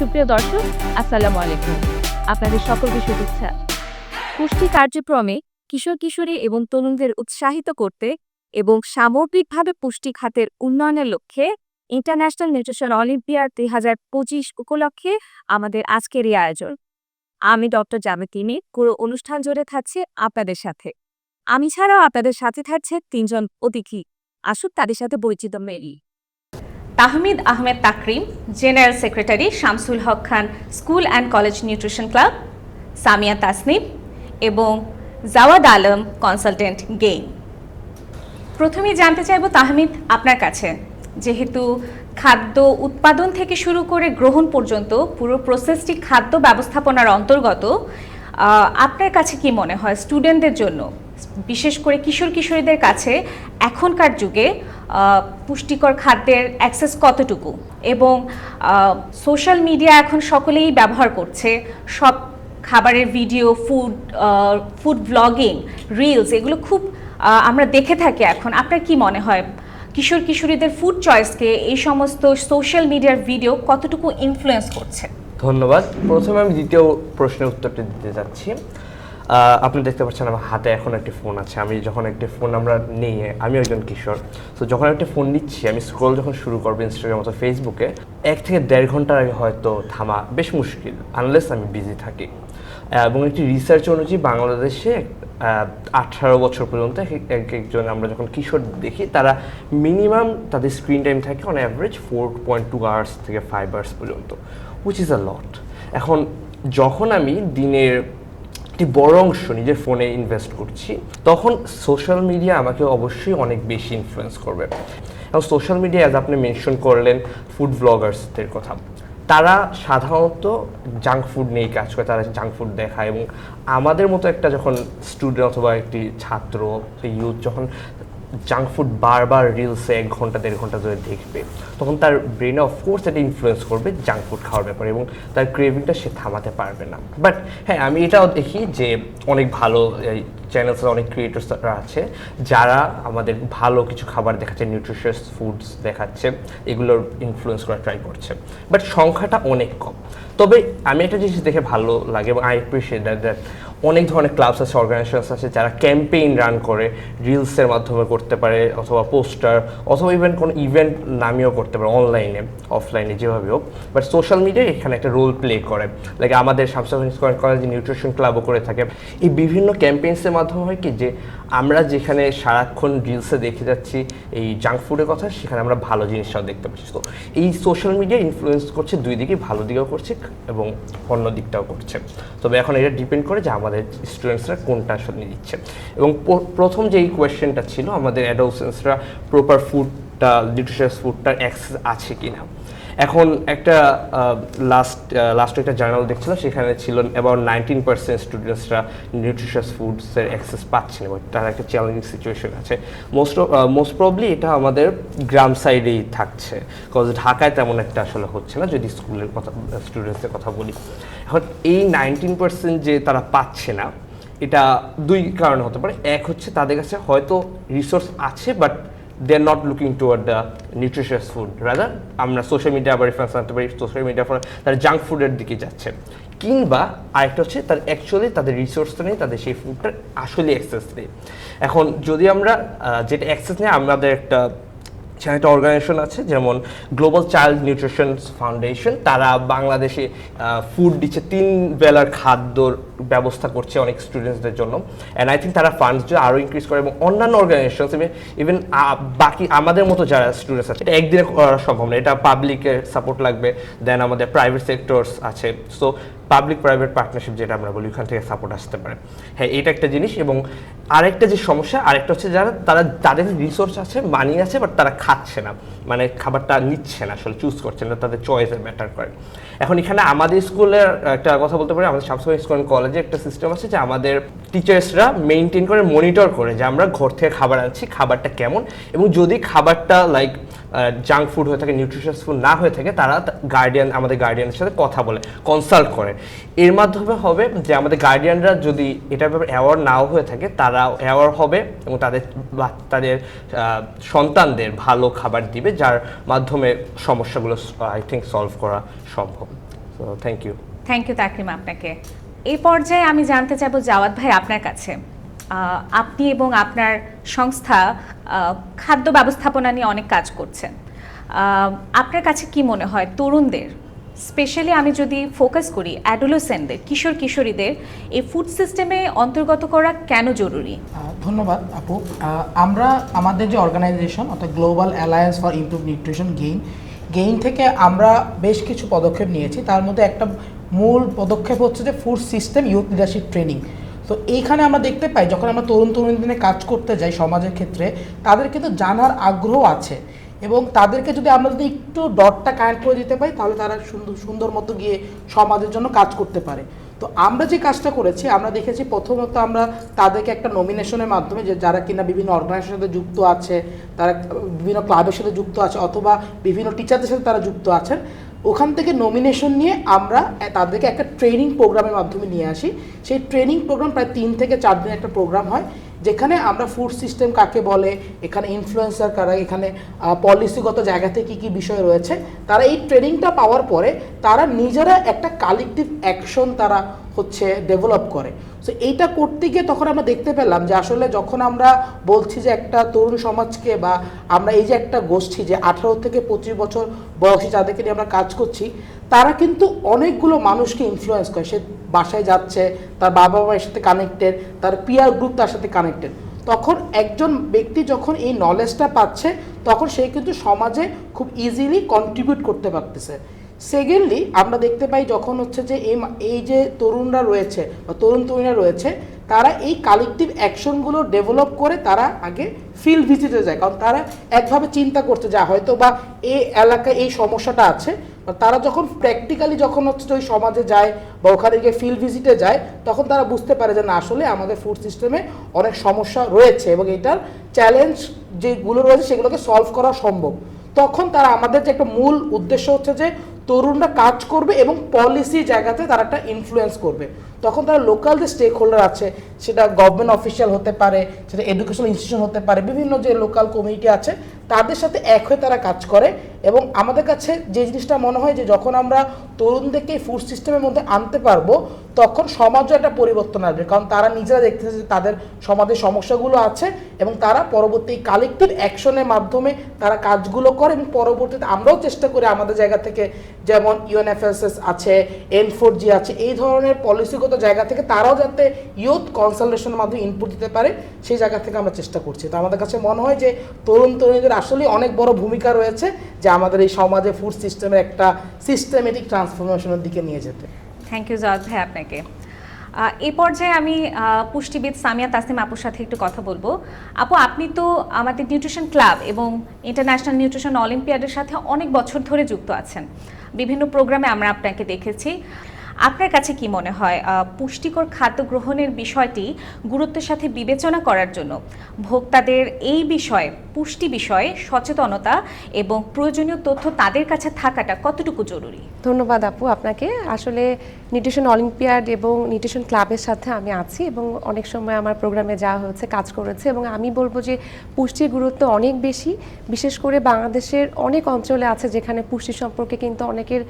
সুপ্রিয় দর্শক, আসসালামু আলাইকুম। আপনাদের সকলকে শুভেচ্ছা। পুষ্টি কার্যক্রমে কিশোর কিশোরী এবং তরুণদের উৎসাহিত করতে এবং সামগ্রিকভাবে পুষ্টি খাতের উন্নয়নের লক্ষ্যে ইন্টারন্যাশনাল নিউট্রিশন অলিম্পিয়াড দুই হাজার পঁচিশ উপলক্ষে আমাদের আজকের এই আয়োজন। আমি ডক্টর জামেতিনি পুরো অনুষ্ঠান জুড়ে থাকছি আপনাদের সাথে। আমি ছাড়াও আপনাদের সাথে থাকছে তিনজন অতিথি। আসুক তাদের সাথে পরিচিত Mary. Tahmid Ahmed Takrim, general secretary Shamsul Haque Khan school and college nutrition club, Samia Tasnim এবং জাওয়াদ আলম কনসালটেন্ট গেইম প্রথমেই জানতে চাইব তাহমিদ আপনার কাছে, যেহেতু খাদ্য উৎপাদন থেকে শুরু করে গ্রহণ পর্যন্ত পুরো প্রসেসটি খাদ্য ব্যবস্থাপনার অন্তর্গত আপনার কাছে কি মনে হয় স্টুডেন্টদের জন্য বিশেষ করে কিশোর কিশোরীদের কাছে এখনকার যুগে পুষ্টিকর খাদ্যের অ্যাক্সেস কতটুকু? এবং সোশ্যাল মিডিয়া এখন সকলেই ব্যবহার করছে। সব খাবারের video food food blogging reels এগুলো খুব আমরা দেখে থাকি এখন। আপনার কি মনে হয়? কিশোর কিশোরীদের ফুড চয়েসকে এই সমস্ত সোশ্যাল মিডিয়ার ভিডিও কতটুকু ইনফ্লুয়েন্স করছে? ধন্যবাদ। প্রথমে আমি দ্বিতীয় প্রশ্নের উত্তরটা দিতে যাচ্ছি। আপনি দেখতে পাচ্ছেন আমার হাতে এখন একটি ফোন আছে। আমি যখন একটি ফোন আমরা নিয়ে আমি একজন কিশোর। তো যখন একটা ফোন নিচ্ছি, আমি স্ক্রল যখন শুরু করব ইনস্টাগ্রাম অথবা ফেসবুকে এক থেকে দেড় ঘণ্টার আগে হয়তো থামা বেশ মুশকিল আনলেস আমি বিজি থাকি। এবং একটি রিসার্চ অনুযায়ী বাংলাদেশে আঠারো বছর পর্যন্ত এক একজন আমরা যখন কিশোর দেখি, তারা মিনিমাম তাদের স্ক্রিন টাইম থাকে on average four point two hours থেকে ফাইভ আওয়ার্স পর্যন্ত উইচ ইজ আ লট এখন, যখন আমি দিনের একটি বড় অংশ নিজের ফোনে ইনভেস্ট করছি, তখন সোশ্যাল মিডিয়া আমাকে অবশ্যই অনেক বেশি ইনফ্লুয়েন্স করবে। এবং সোশ্যাল মিডিয়া অ্যাজ আপনি মেনশন করলেন ফুড ব্লগার্সদের কথা, তারা সাধারণত জাঙ্ক ফুড নিয়েই কাজ করে, তারা জাঙ্ক ফুড দেখায় এবং আমাদের মতো একটা যখন স্টুডেন্ট অথবা একটি ছাত্র ইউথ যখন জাঙ্ক ফুড বারবার রিলসে এক ঘণ্টা, দেড় ঘণ্টা ধরে দেখবে। তখন তার ব্রেনে অফকোর্স এটা ইনফ্লুয়েস করবে জাঙ্ক ফুড খাওয়ার ব্যাপারে এবং তার ক্রেভিংটা সে থামাতে পারবে না। বাট হ্যাঁ আমি এটাও দেখি যে অনেক ভালো চ্যানেলস অনেক ক্রিয়েটার্সরা আছে, যারা আমাদের ভালো কিছু খাবার দেখাচ্ছে নিউট্রিশিয়াস ফুডস দেখাচ্ছে, এগুলোর ইনফ্লুয়েন্স করা ট্রাই করছে। বাট সংখ্যাটা অনেক কম। তবে আমি একটা জিনিস দেখে ভালো লাগে এবং আই অ্যাপ্রিসিয়েট দ্যাট দ্যাট অনেক ধরনের ক্লাবস আছে অর্গানাইজেশনস আছে, যারা ক্যাম্পেইন রান করে রিলসের মাধ্যমে করতে পারে, অথবা পোস্টার অথবা ইভেন কোনো ইভেন্ট নামিয়েও করতে পারে অনলাইনে অফলাইনে যেভাবে হোক। বাট সোশ্যাল মিডিয়ায় এখানে একটা রোল প্লে করে। লাইক আমাদের শামসাফ কলেজ নিউট্রিশন ক্লাবও করে থাকে। এই বিভিন্ন ক্যাম্পেইনসের মাধ্যমে হয় কি যে, আমরা যেখানে সারাক্ষণ রিলসে দেখে যাচ্ছি, এই জাঙ্ক ফুডের কথা, সেখানে আমরা ভালো জিনিসটাও দেখতে পাচ্ছি। তো এই সোশ্যাল মিডিয়া ইনফ্লুয়েন্স করছে, দুই দিকে ভালো দিকেও করছে এবং অন্য দিকটাও করছে। তবে এখন এটা ডিপেন্ড করে যে আমাদের স্টুডেন্টসরা কোনটা আসলে নিচ্ছে। এবং প্রথম যে এই কোয়েশ্চেনটা ছিল, আমাদের অ্যাডোলসেন্সরা প্রপার ফুডটা নিউট্রিশিয়াস ফুডটার অ্যাক্সেস আছে কি না এখন একটা লাস্ট লাস্ট একটা জার্নাল দেখছিলাম, সেখানে ছিল অ্যাবাউট নাইনটিন পার্সেন্ট স্টুডেন্টসরা নিউট্রিশিয়াস ফুডসের অ্যাক্সেস পাচ্ছে না, তার একটা চ্যালেঞ্জিং সিচুয়েশন আছে। মোস্ট মোস্ট প্রবলি এটা আমাদের গ্রাম সাইডেই থাকছে কজ ঢাকায় তেমন একটা আসলে হচ্ছে না, যদি স্কুলের কথা স্টুডেন্টসের কথা বলি। এখন এই নাইনটিন পার্সেন্ট যে তারা পাচ্ছে না, এটা দুই কারণে হতে পারে। এক হচ্ছে তাদের কাছে হয়তো রিসোর্স আছে but they are not looking toward the nutritious food rather আমরা সোশ্যাল মিডিয়া আবার রেফারেন্স আনতে পারি সোশ্যাল মিডিয়া ফলে তারা জাঙ্ক ফুডের দিকে যাচ্ছে। কিংবা আরেকটা হচ্ছে তার অ্যাকচুয়ালি তাদের রিসোর্সটা নেই, তাদের সেই ফুডটার আসলে অ্যাক্সেস নেই। এখন যদি আমরা যেটা অ্যাক্সেস নেই, আমাদের একটা একটা অর্গানাইজেশন আছে, যেমন গ্লোবাল চাইল্ড নিউট্রিশন ফাউন্ডেশন তারা বাংলাদেশে ফুড দিচ্ছে তিন বেলার খাদ্যর ব্যবস্থা করছে অনেক স্টুডেন্টসদের জন্য। অ্যান্ড আই থিঙ্ক তারা ফান্ডস যদি আরও ইনক্রিজ করে এবং অন্যান্য অর্গানাইজেশন ইভেন বাকি আমাদের মতো যারা স্টুডেন্টস আছে, এটা একদিনে করা সম্ভব না। এটা পাবলিকের সাপোর্ট লাগবে দেন আমাদের প্রাইভেট সেক্টরস আছে। সো পাবলিক প্রাইভেট পার্টনারশিপ যেটা আমরা বলি, ওখান থেকে সাপোর্ট আসতে পারে। হ্যাঁ এটা একটা জিনিস এবং আরেকটা যে সমস্যা, আরেকটা হচ্ছে যারা, তারা, তাদের রিসোর্স আছে মানি আছে বাট তারা খাচ্ছে না। মানে খাবারটা নিচ্ছে না, আসলে চুজ করছে না, তাদের চয়েসে ম্যাটার করে। এখন এখানে আমাদের স্কুলের একটা কথা বলতে পারি, আমাদের শামসুল স্কুল কলেজে একটা সিস্টেম আছে যে আমাদের টিচার্সরা মেনটেন করে মনিটর করে যে আমরা ঘর থেকে খাবার আনছি, খাবারটা কেমন? এবং যদি খাবারটা লাইক জাঙ্ক ফুড হয়ে থাকে নিউট্রিশিয়াস ফুড না হয়ে থাকে, তারা গার্ডিয়ান আমাদের গার্ডিয়ানের সাথে কথা বলে কনসাল্ট করে। এর মাধ্যমে হবে যে আমাদের গার্ডিয়ানরা যদি এটার ব্যাপারে অ্যাওয়ার নাও হয়ে থাকে, তারা অ্যাওয়ার হবে এবং তাদের তাদের সন্তানদের ভালো খাবার দিবে, যার মাধ্যমে সমস্যাগুলো আই থিঙ্ক সলভ করা সম্ভব। So thank you thank you Takrim আপনাকে। এই পর্যায়ে আমি জানতে চাইব জাওয়াদ ভাই আপনার কাছে। আপনি এবং আপনার সংস্থা খাদ্য ব্যবস্থাপনা নিয়ে অনেক কাজ করছেন। আপনার কাছে কি মনে হয়? তরুণদের, স্পেশালি আমি যদি ফোকাস করি, অ্যাডোলোসেন্টদের, কিশোর কিশোরীদের, এই ফুড সিস্টেমে অন্তর্গত করা কেন জরুরি? ধন্যবাদ আপু। আমরা, আমাদের যে অর্গানাইজেশন, অর্থাৎ global alliance for improve nutrition GAIN GAIN থেকে আমরা বেশ কিছু পদক্ষেপ নিয়েছি। তার মধ্যে একটা মূল পদক্ষেপ হচ্ছে যে food system youth leadership training তো এইখানে আমরা দেখতে পাই, যখন আমরা তরুণ তরুণীদের কাজ করতে যাই সমাজের ক্ষেত্রে, তাদের কিন্তু জানার আগ্রহ আছে। এবং তাদেরকে যদি আমরা যদি একটু ডটটা কানেক্ট করে দিতে পারি, তাহলে তারা সুন্দর সুন্দর মতো গিয়ে সমাজের জন্য কাজ করতে পারে। তো আমরা যে কাজটা করেছি, আমরা দেখেছি প্রথমত আমরা তাদেরকে একটা নমিনেশনের মাধ্যমে যে যারা কিনা বিভিন্ন অর্গানাইজেশনের সাথে যুক্ত আছে, তারা বিভিন্ন ক্লাবের সাথে যুক্ত আছে, অথবা বিভিন্ন টিচারদের সাথে তারা যুক্ত আছেন ওখান থেকে নমিনেশন নিয়ে আমরা তাদেরকে একটা ট্রেনিং প্রোগ্রামের মাধ্যমে নিয়ে আসি। সেই ট্রেনিং প্রোগ্রাম প্রায় তিন থেকে চার দিনের একটা প্রোগ্রাম হয়, যেখানে আমরা ফুড সিস্টেম কাকে বলে, এখানে ইনফ্লুয়েন্সার কারা, এখানে পলিসিগত জায়গাতে কী কী বিষয় রয়েছে, তারা এই ট্রেনিংটা পাওয়ার পরে তারা নিজেরা একটা কালেকটিভ অ্যাকশন তারা হচ্ছে ডেভেলপ করে। সো এইটা করতে গিয়ে তখন আমরা দেখতে পেলাম যে আসলে যখন আমরা বলছি যে একটা তরুণ সমাজকে বা আমরা এই যে একটা গোষ্ঠী যে আঠারো থেকে পঁচিশ বছর বয়সী যাদেরকে নিয়ে আমরা কাজ করছি, তারা কিন্তু অনেকগুলো মানুষকে ইনফ্লুয়েন্স করে। সে বাসায় যাচ্ছে, তার বাবা মায়ের সাথে কানেক্টেড তার পিয়ার গ্রুপ তার সাথে কানেক্টেড তখন একজন ব্যক্তি যখন এই নলেজটা পাচ্ছে, তখন সে কিন্তু সমাজে খুব ইজিলি কন্ট্রিবিউট করতে পারতেছে। সেকেন্ডলি আমরা দেখতে পাই যখন হচ্ছে যে এই যে তরুণরা রয়েছে বা তরুণ তরুণীরা রয়েছে, তারা এই কালেকটিভ অ্যাকশনগুলো ডেভেলপ করে তারা আগে ফিল্ড ভিজিটে যায়। কারণ তারা একভাবে চিন্তা করতে যায় হয়তো বা এই এলাকায় এই সমস্যাটা আছে তারা যখন প্র্যাকটিক্যালি যখন হচ্ছে ওই সমাজে যায় বা ওখানে গিয়ে ফিল্ড ভিজিটে যায়, তখন তারা বুঝতে পারে যে না, আসলে আমাদের ফুড সিস্টেমে অনেক সমস্যা রয়েছে এবং এটার চ্যালেঞ্জ যেগুলো রয়েছে সেগুলোকে সলভ করা সম্ভব। তখন তারা আমাদের যে একটা মূল উদ্দেশ্য হচ্ছে যে তরুণরা কাজ করবে এবং পলিসি জায়গাতে তারা একটা ইনফ্লুয়েন্স করবে। তখন তারা লোকাল যে স্টেক হোল্ডার আছে, সেটা গভর্নমেন্ট অফিসিয়াল হতে পারে, সেটা এডুকেশনাল ইনস্টিটিউশন হতে পারে, বিভিন্ন যে লোকাল কমিটি আছে তাদের সাথে এক হয়ে তারা কাজ করে এবং আমাদের কাছে যে জিনিসটা মনে হয় যে যখন আমরা তরুণদেরকে ফুড সিস্টেমের মধ্যে আনতে পারব, তখন সমাজও একটা পরিবর্তন আসবে। কারণ তারা নিজেরা দেখতেছে যে তাদের সমাজের সমস্যাগুলো আছে এবং তারা পরবর্তী কালেকটিভ অ্যাকশনের মাধ্যমে তারা কাজগুলো করে এবং পরবর্তীতে আমরাও চেষ্টা করি আমাদের জায়গা থেকে যেমন ইউএনএফএসএস আছে এন ফোর জি আছে, এই ধরনের পলিসিগত জায়গা থেকে তারাও যাতে ইউথ কনসালটেশনের মাধ্যমে ইনপুট দিতে পারে, সেই জায়গা থেকে আমরা চেষ্টা করছি। তো আমাদের কাছে মনে হয় যে তরুণ তরুণীদের আসলে অনেক বড় ভূমিকা রয়েছে যে আমাদের এই সমাজে ফুড সিস্টেমের একটা সিস্টেমেটিক ট্রান্সফরমেশনের দিকে নিয়ে যেতে। থ্যাংক ইউ জাওয়াদ ভাই, আপনাকে। এই পর্যায়ে আমি পুষ্টিবিদ সামিয়া তাসিম আপুর সাথে একটু কথা বলব। আপু, আপনি তো আমাদের নিউট্রিশন ক্লাব এবং ইন্টারন্যাশনাল নিউট্রিশন অলিম্পিয়াডের সাথে অনেক বছর ধরে যুক্ত আছেন। বিভিন্ন প্রোগ্রামে আমরা আপনাকে দেখেছি। আপনার কাছে কি মনে হয় পুষ্টিকর খাদ্য গ্রহণের বিষয়টি গুরুত্বের সাথে বিবেচনা করার জন্য ভোক্তাদের এই বিষয়ে, পুষ্টি বিষয়ে সচেতনতা এবং প্রয়োজনীয় তথ্য তাদের কাছে থাকাটা কতটুকু জরুরি? ধন্যবাদ আপু আপনাকে। আসলে নিউট্রিশন অলিম্পিয়াড এবং নিউট্রিশন ক্লাবের সাথে আমি আছি এবং অনেক সময় আমার প্রোগ্রামে যাওয়া হয়েছে কাজ করেছে এবং আমি বলব যে পুষ্টির গুরুত্ব অনেক বেশি। বিশেষ করে বাংলাদেশের অনেক অঞ্চলে আছে যেখানে পুষ্টি সম্পর্কে কিন্তু অনেকের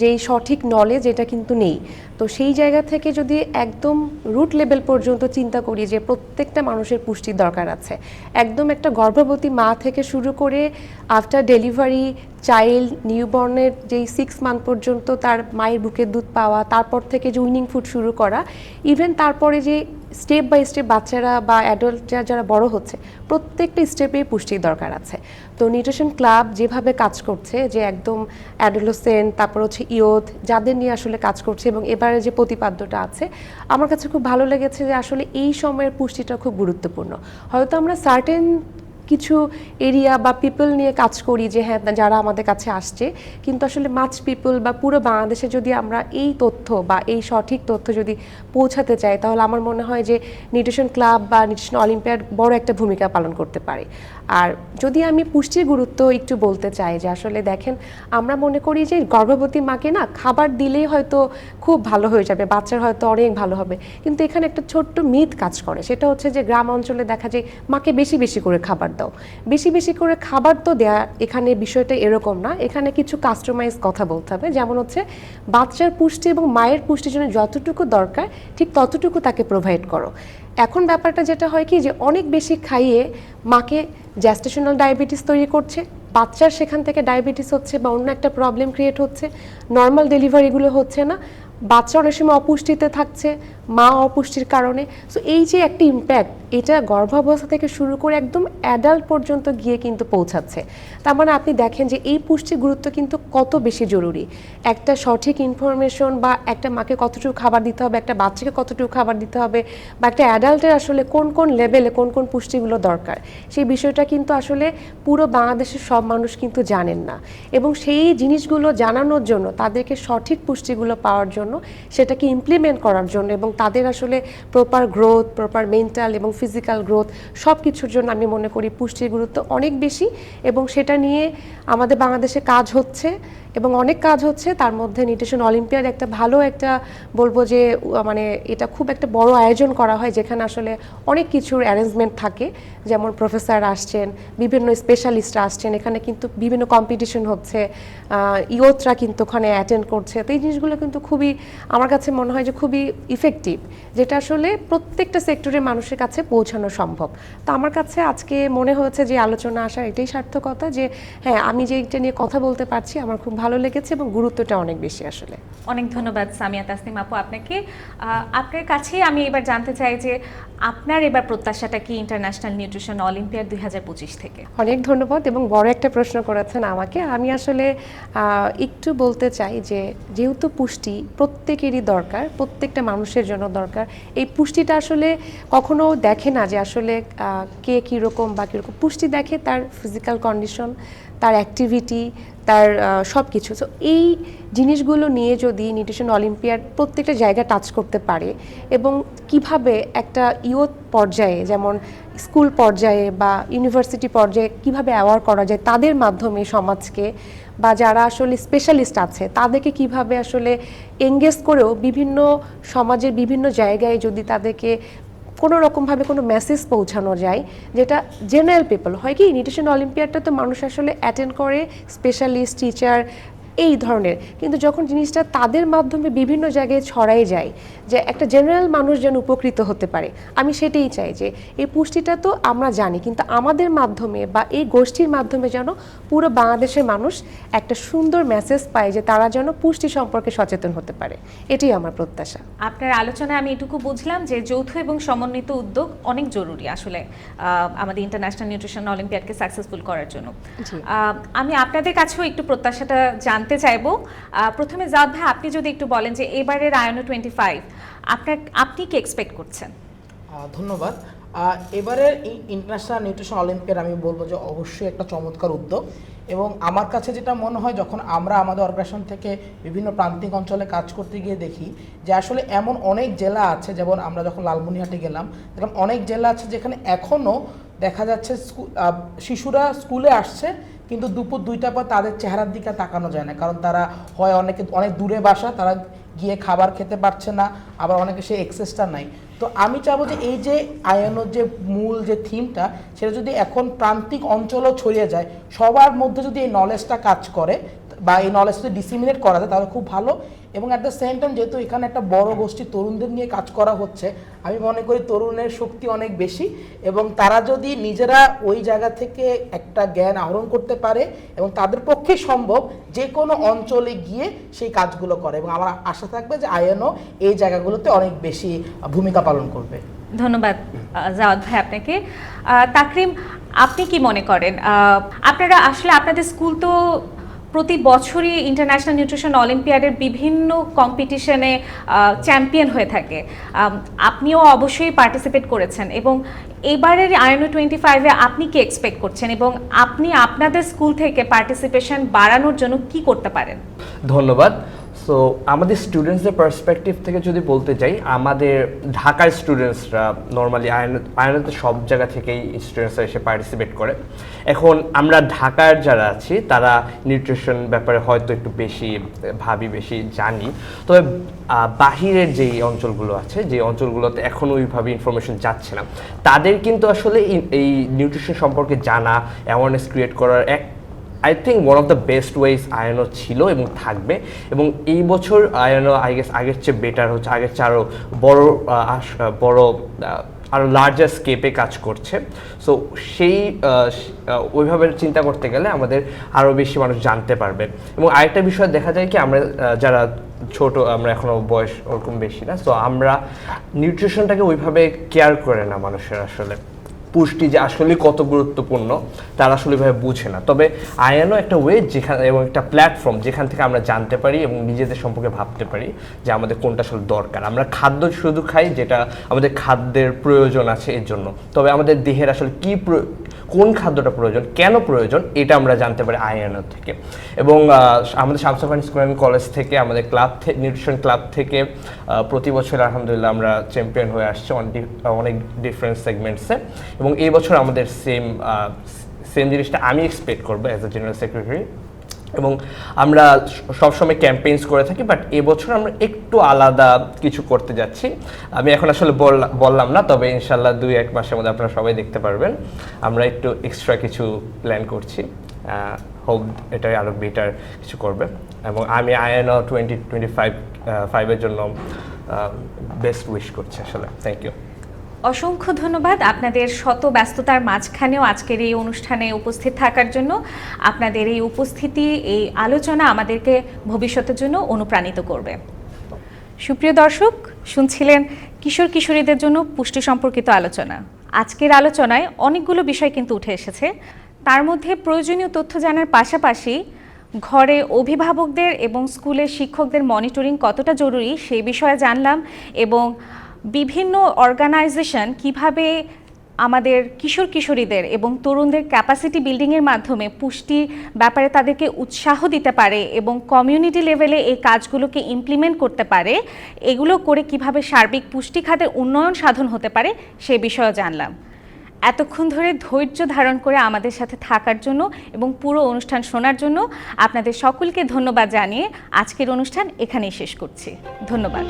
যেই সঠিক নলেজ এটা কিন্তু নেই। তো সেই জায়গা থেকে যদি একদম রুট লেভেল পর্যন্ত চিন্তা করি যে প্রত্যেকটা মানুষের পুষ্টির দরকার আছে, একদম একটা গর্ভবতী মা থেকে শুরু করে আফটার ডেলিভারি চাইল্ড নিউবর্নের যেই সিক্স মান্থ পর্যন্ত তার মায়ের বুকের দুধ পাওয়া, তারপর থেকে যে উইনিং ফুড শুরু করা ইভেন তারপরে যে স্টেপ বাই স্টেপ বাচ্চারা বা অ্যাডাল্টরা যারা বড় হচ্ছে, প্রত্যেকটা স্টেপে পুষ্টির দরকার আছে। তো নিউট্রিশন ক্লাব যেভাবে কাজ করছে, যে একদম অ্যাডোলোসেন্ট তারপর হচ্ছে ইয়োথ যাদের নিয়ে আসলে কাজ করছে এবং এবারে যে প্রতিপাদ্যটা আছে, আমার কাছে খুব ভালো লেগেছে যে আসলে এই সময়ের পুষ্টিটা খুব গুরুত্বপূর্ণ। হয়তো আমরা সার্টেন কিছু এরিয়া বা পিপল নিয়ে কাজ করি যে হ্যাঁ যারা আমাদের কাছে আসছে। কিন্তু আসলে মাছ পিপল বা পুরো বাংলাদেশে যদি আমরা এই তথ্য বা এই সঠিক তথ্য যদি পৌঁছাতে চাই, তাহলে আমার মনে হয় যে নিউট্রিশন ক্লাব বা নিউট্রিশন অলিম্পিয়াড বড় একটা ভূমিকা পালন করতে পারে। আর যদি আমি পুষ্টির গুরুত্ব একটু বলতে চাই যে আসলে দেখেন, আমরা মনে করি যে গর্ভবতী মাকে না খাবার দিলেই হয়তো খুব ভালো হয়ে যাবে, বাচ্চার হয়তো অনেক ভালো হবে। কিন্তু এখানে একটা ছোট্ট মিথ কাজ করে, সেটা হচ্ছে যে গ্রাম অঞ্চলে দেখা যায় মাকে বেশি বেশি করে খাবার দাও বেশি বেশি করে খাবার তো দেয়া এখানে বিষয়টা এরকম না। এখানে কিছু কাস্টমাইজ কথা বলতে হবে। যেমন হচ্ছে, বাচ্চার পুষ্টি এবং মায়ের পুষ্টির জন্য যতটুকু দরকার, ঠিক ততটুকু তাকে প্রোভাইড করো। এখন ব্যাপারটা যেটা হয় কি যে, অনেক বেশি খাইয়ে মাকে জ্যাস্টেশনাল ডায়াবেটিস তৈরি করছে। বাচ্চার সেখান থেকে ডায়াবেটিস হচ্ছে বা অন্য একটা প্রবলেম ক্রিয়েট হচ্ছে। নর্মাল ডেলিভারিগুলো হচ্ছে না। বাচ্চা অনেক সময় অপুষ্টিতে থাকছে, মা অপুষ্টির কারণে। সো এই যে একটা ইম্প্যাক্ট এটা গর্ভাবস্থা থেকে শুরু করে একদম অ্যাডাল্ট পর্যন্ত গিয়ে কিন্তু পৌঁছাচ্ছে। তার মানে আপনি দেখেন যে এই পুষ্টির গুরুত্ব কিন্তু কত বেশি জরুরি। একটা সঠিক ইনফরমেশন বা একটা মাকে কতটুকু খাবার দিতে হবে, একটা বাচ্চাকে কতটুকু খাবার দিতে হবে, বা একটা অ্যাডাল্টের আসলে কোন কোন লেভেলে কোন কোন পুষ্টিগুলো দরকার, সেই বিষয়টা কিন্তু আসলে পুরো বাংলাদেশের সব মানুষ কিন্তু জানেন না। এবং সেই জিনিসগুলো জানানোর জন্য, তাদেরকে সঠিক পুষ্টিগুলো পাওয়ার জন্য, সেটাকে ইমপ্লিমেন্ট করার জন্য এবং তাদের আসলে প্রপার গ্রোথ প্রপার মেন্টাল এবং ফিজিক্যাল গ্রোথ সব কিছুর জন্য আমি মনে করি পুষ্টির গুরুত্ব অনেক বেশি এবং সেটা নিয়ে আমাদের বাংলাদেশে কাজ হচ্ছে এবং অনেক কাজ হচ্ছে। তার মধ্যে নিউট্রিশন অলিম্পিয়াড একটা ভালো একটা বলব যে মানে এটা খুব একটা বড় আয়োজন করা হয় যেখানে আসলে অনেক কিছুর অ্যারেঞ্জমেন্ট থাকে। যেমন প্রফেসর আসছেন, বিভিন্ন স্পেশালিস্টরা আসছেন, এখানে কিন্তু বিভিন্ন কম্পিটিশন হচ্ছে ইয়তরা কিন্তু ওখানে অ্যাটেন্ড করছে। তো এই জিনিসগুলো কিন্তু খুবই, আমার কাছে মনে হয় যে খুবই ইফেক্টিভ যেটা আসলে প্রত্যেকটা সেক্টরের মানুষের কাছে পৌঁছানো সম্ভব। তো আমার কাছে আজকে মনে হয়েছে যে আলোচনা আসার এটাই সার্থকতা যে হ্যাঁ আমি যে এটা নিয়ে কথা বলতে পারছি, আমার খুব ভালো লেগেছে এবং গুরুত্বটা অনেক বেশি আসলে। অনেক ধন্যবাদ সামিয়া তাসনিম আপু আপনাকে। আপনার কাছেই আমি এবার জানতে চাই যে আপনার এবার প্রত্যাশাটা কি ইন্টারন্যাশনাল নিউট্রিশন অলিম্পিয়াড দুই থেকে? অনেক ধন্যবাদ এবং বড় একটা প্রশ্ন করেছেন আমাকে। আমি আসলে একটু বলতে চাই যে, যেহেতু পুষ্টি প্রত্যেকেরই দরকার, প্রত্যেকটা মানুষের জন্য দরকার, এই পুষ্টিটা আসলে কখনো দেখে না যে আসলে কে কীরকম বা কীরকম। পুষ্টি দেখে তার ফিজিক্যাল কন্ডিশন তার অ্যাক্টিভিটি তার সব কিছু তো এই জিনিসগুলো নিয়ে যদি নিউট্রিশন অলিম্পিয়াড প্রত্যেকটা জায়গা টাচ করতে পারে এবং কীভাবে একটা ইয়ত পর্যায়ে, যেমন স্কুল পর্যায়ে বা ইউনিভার্সিটি পর্যায়ে কীভাবে অ্যাওয়ার করা যায় তাদের মাধ্যমে সমাজকে বা যারা আসলে স্পেশালিস্ট আছে, তাদেরকে কীভাবে আসলে এঙ্গেজ করেও বিভিন্ন সমাজের বিভিন্ন জায়গায় যদি তাদেরকে কোনো রকমভাবে কোনো মেসেজ পৌঁছানো যায় যেটা জেনারেল পিপল হয় কি নিউট্রিশন অলিম্পিয়াডটা তো মানুষ আসলে অ্যাটেন্ড করে স্পেশালিস্ট টিচার এই ধরনের। কিন্তু যখন জিনিসটা তাদের মাধ্যমে বিভিন্ন জায়গায় ছড়াই যায় যে একটা জেনারেল মানুষ যেন উপকৃত হতে পারে আমি সেটাই চাই যে এই পুষ্টিটা তো আমরা জানি কিন্তু আমাদের মাধ্যমে বা এই গোষ্ঠীর মাধ্যমে যেন পুরো বাংলাদেশের মানুষ একটা সুন্দর মেসেজ পায় যে তারা যেন পুষ্টি সম্পর্কে সচেতন হতে পারে। এটাই আমার প্রত্যাশা। আপনার আলোচনায় আমি এটুকু বুঝলাম যে যৌথ এবং সমন্বিত উদ্যোগ অনেক জরুরি আসলে আমাদের ইন্টারন্যাশনাল নিউট্রিশন অলিম্পিয়াডকে সাকসেসফুল করার জন্য। আমি আপনাদের কাছেও একটু প্রত্যাশাটা জানতে চাইব। আহ, প্রথমে জাদ ভাই আপনি যদি একটু বলেন যে এবারের আয়নো টোয়েন্টি ফাইভ আপনার আপনি কি এক্সপেক্ট করছেন? ধন্যবাদ। এবারের ইন্টারন্যাশনাল নিউট্রিশন অলিম্পিয়াড আমি বলব যে অবশ্যই একটা চমৎকার উদ্যোগ এবং আমার কাছে যেটা মনে হয় যখন আমরা আমাদের অর্গানাইজেশন থেকে বিভিন্ন প্রান্তিক অঞ্চলে কাজ করতে গিয়ে দেখি যে আসলে এমন অনেক জেলা আছে যেমন আমরা যখন লালমনিহাটে গেলাম দেখলাম অনেক জেলা আছে যেখানে এখনও দেখা যাচ্ছে শিশুরা স্কুলে আসছে কিন্তু দুপুর দুইটা পর তাদের চেহারার দিকে তাকানো যায় না। কারণ তারা হয় অনেকে, অনেক দূরে বাসা, তারা গিয়ে খাবার খেতে পারছে না, আবার অনেকে সেই এক্সেসটা নাই। তো আমি চাবো যে এই যে আয়নোর যে মূল যে থিমটা, সেটা যদি এখন প্রান্তিক অঞ্চলও ছড়িয়ে যায়, সবার মধ্যে যদি এই নলেজটা কাজ করে, বা এই নলেজটা যদি ডিসিমিনেট করা যায়, তাহলে খুব ভালো। এবং অ্যাট দ্য সেম টাইম যেহেতু এখানে একটা বড় গোষ্ঠী তরুণদের নিয়ে কাজ করা হচ্ছে, আমি মনে করি তরুণের শক্তি অনেক বেশি এবং তারা যদি নিজেরা ওই জায়গা থেকে একটা জ্ঞান আহরণ করতে পারে এবং তাদের পক্ষে সম্ভব যে কোনো অঞ্চলে গিয়ে সেই কাজগুলো করে এবং আমার আশা থাকবে যে আয়নও এই জায়গাগুলোতে অনেক বেশি ভূমিকা পালন করবে। ধন্যবাদ জাওয়াদ ভাই আপনাকে। তাকরিম, আপনি কি মনে করেন? আপনারা আসলে আপনাদের স্কুল তো প্রতি বছরই ইন্টারন্যাশনাল নিউট্রিশন অলিম্পিয়াডের বিভিন্ন কম্পিটিশনে চ্যাম্পিয়ন হয়ে থাকে। আপনিও অবশ্যই পার্টিসিপেট করেছেন এবং এবারের আয়নো টোয়েন্টি ফাইভে আপনি কি এক্সপেক্ট করছেন এবং আপনি আপনাদের স্কুল থেকে পার্টিসিপেশন বাড়ানোর জন্য কি করতে পারেন? ধন্যবাদ। সো আমাদের স্টুডেন্টসদের পার্সপেক্টিভ থেকে যদি বলতে যাই, আমাদের ঢাকার স্টুডেন্টসরা নর্মালি আয়নাতে সব জায়গা থেকেই স্টুডেন্টসরা এসে পার্টিসিপেট করে। এখন আমরা ঢাকার যারা আছি, তারা নিউট্রিশন ব্যাপারে হয়তো একটু বেশি ভাবি, বেশি জানি। তবে বাহিরের যেই অঞ্চলগুলো আছে যে অঞ্চলগুলোতে এখনও ওইভাবে ইনফরমেশন যাচ্ছে না। তাদের কিন্তু আসলে এই নিউট্রিশন সম্পর্কে জানা অ্যাওয়ারনেস ক্রিয়েট করার এক I think one of the best ways আয়নো ছিল এবং থাকবে, এবং এই বছর আয়নো আই গেস আগের চেয়ে বেটার হচ্ছে, আগের চেয়ে আরও বড় বড় আরও লার্জার স্কেপে কাজ করছে। সো সেই ওইভাবে চিন্তা করতে গেলে আমাদের আরও বেশি মানুষ জানতে পারবে। এবং আরেকটা বিষয় দেখা যায় কি, আমরা যারা ছোট, আমরা এখনও বয়স ওরকম বেশি না সো আমরা নিউট্রিশনটাকে ওইভাবে কেয়ার করে না মানুষের আসলে। পুষ্টি যে আসলে কত গুরুত্বপূর্ণ, তারা আসলে এভাবে বুঝে না। তবে আয়ানো একটা ওয়ে যেখানে এবং একটা প্ল্যাটফর্ম যেখান থেকে আমরা জানতে পারি এবং নিজেদের সম্পর্কে ভাবতে পারি যে আমাদের কোনটা আসলে দরকার। আমরা খাদ্য শুধু খাই যেটা আমাদের খাদ্যের প্রয়োজন আছে এর জন্য। তবে আমাদের দেহের আসলে কি কোন খাদ্যটা প্রয়োজন, কেন প্রয়োজন, এটা আমরা জানতে পারি আয়ানো থেকে। এবং আমাদের শামসাফান ইসলামী কলেজ থেকে, আমাদের ক্লাব নিউট্রিশন ক্লাব থেকে প্রতি বছর আলহামদুলিল্লাহ আমরা চ্যাম্পিয়ন হয়ে আসছি অনেক ডিফারেন্ট সেগমেন্টসে এবং এই বছর আমাদের সেম সেম জিনিসটা আমি এক্সপেক্ট করব অ্যাজ এ জেনারেল সেক্রেটারি এবং আমরা সবসময় ক্যাম্পেইনস করে থাকি বাট এবছর আমরা একটু আলাদা কিছু করতে যাচ্ছি। আমি এখন আসলে বললা- বললাম না, তবে ইনশাল্লাহ দুই এক মাসের মধ্যে আপনারা সবাই দেখতে পারবেন। আমরা একটু এক্সট্রা কিছু প্ল্যান করছি। হোপ এটাই আরও বেটার কিছু করবে। এবং আমি আইএনও টোয়েন্টি টোয়েন্টি ফাইভ ফাইভের জন্য বেস্ট উইশ করছি আসলে। থ্যাংক ইউ অসংখ্য ধন্যবাদ আপনাদের শত ব্যস্ততার মাঝখানেও আজকের এই অনুষ্ঠানে উপস্থিত থাকার জন্য। আপনাদের এই উপস্থিতি, এই আলোচনা আমাদেরকে ভবিষ্যতের জন্য অনুপ্রাণিত করবে। সুপ্রিয় দর্শক, শুনছিলেন কিশোর কিশোরীদের জন্য পুষ্টি সম্পর্কিত আলোচনা। আজকের আলোচনায় অনেকগুলো বিষয় কিন্তু উঠে এসেছে। তার মধ্যে প্রয়োজনীয় তথ্য জানার পাশাপাশি ঘরে অভিভাবকদের এবং স্কুলের শিক্ষকদের মনিটরিং কতটা জরুরি সেই বিষয়ে জানলাম এবং বিভিন্ন অর্গানাইজেশন কীভাবে আমাদের কিশোর কিশোরীদের এবং তরুণদের ক্যাপাসিটি বিল্ডিংয়ের মাধ্যমে পুষ্টির ব্যাপারে তাদেরকে উৎসাহ দিতে পারে এবং কমিউনিটি লেভেলে এই কাজগুলোকে ইমপ্লিমেন্ট করতে পারে, এগুলো করে কীভাবে সার্বিক পুষ্টি খাতের উন্নয়ন সাধন হতে পারে সে বিষয়েও জানলাম। এতক্ষণ ধরে ধৈর্য ধারণ করে আমাদের সাথে থাকার জন্য এবং পুরো অনুষ্ঠান শোনার জন্য আপনাদের সকলকে ধন্যবাদ জানিয়ে আজকের অনুষ্ঠান এখানেই শেষ করছি। ধন্যবাদ।